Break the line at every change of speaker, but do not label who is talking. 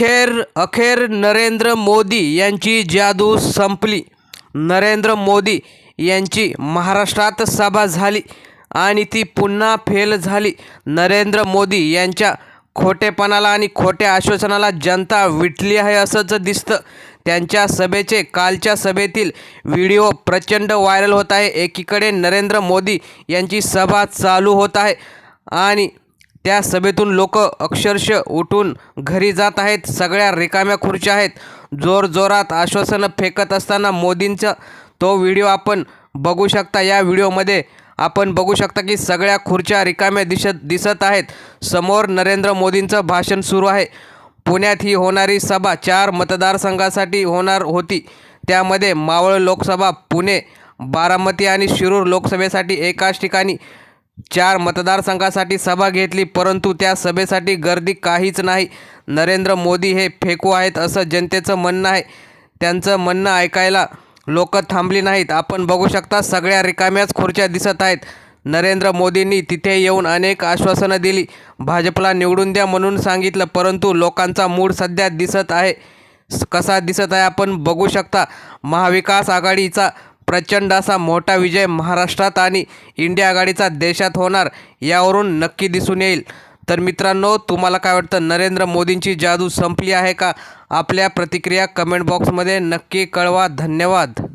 अखेर अखेर नरेंद्र मोदी यांची जादू संपली. नरेंद्र मोदी यांची महाराष्ट्रात सभा झाली आणि ती पुन्हा फेल झाली. नरेंद्र मोदी यांच्या खोटेपणाला आणि खोट्या आश्वासनाला जनता विटली आहे असंच दिसतं. त्यांच्या सभेचे कालच्या सभेतील व्हिडिओ प्रचंड व्हायरल होत आहे. एकीकडे नरेंद्र मोदी यांची सभा चालू होत आहे आणि त्या सभेतून लोक अक्षरश उठून घरी जात आहेत. सगळ्या रिकाम्या खुर्च्या आहेत. जोरजोरात आश्वासनं फेकत असताना मोदींचा तो व्हिडिओ आपण बघू शकता. या व्हिडिओमध्ये आपण बघू शकता की सगळ्या खुर्च्या रिकाम्या दिसत दिसत आहेत. समोर नरेंद्र मोदींचं भाषण सुरू आहे. पुण्यात ही होणारी सभा चार मतदारसंघासाठी होणार होती. त्यामध्ये मावळ लोकसभा पुणे बारामती आणि शिरूर लोकसभेसाठी एकाच ठिकाणी चार मतदारसंघासाठी सभा घेतली परंतु त्या सभेसाठी गर्दी काहीच नाही. नरेंद्र मोदी हे फेकू आहेत असं जनतेचं म्हणणं आहे. त्यांचं म्हणणं ऐकायला लोक थांबली नाहीत. आपण बघू शकता सगळ्या रिकाम्याच खुर्च्या दिसत आहेत. नरेंद्र मोदींनी तिथे येऊन अनेक आश्वासनं दिली. भाजपला निवडून द्या म्हणून सांगितलं परंतु लोकांचा मूड सध्या दिसत आहे कसा दिसत आहे आपण बघू शकता. महाविकास आघाडीचा प्रचंड असा मोठा विजय महाराष्ट्रात आणि इंडिया आघाडीचा देशात होणार यावरून नक्की दिसून येईल. तर मित्रांनो तुम्हाला काय वाटतं? नरेंद्र मोदींची जादू संपली आहे का? आपल्या प्रतिक्रिया कमेंट बॉक्समध्ये नक्की कळवा. धन्यवाद.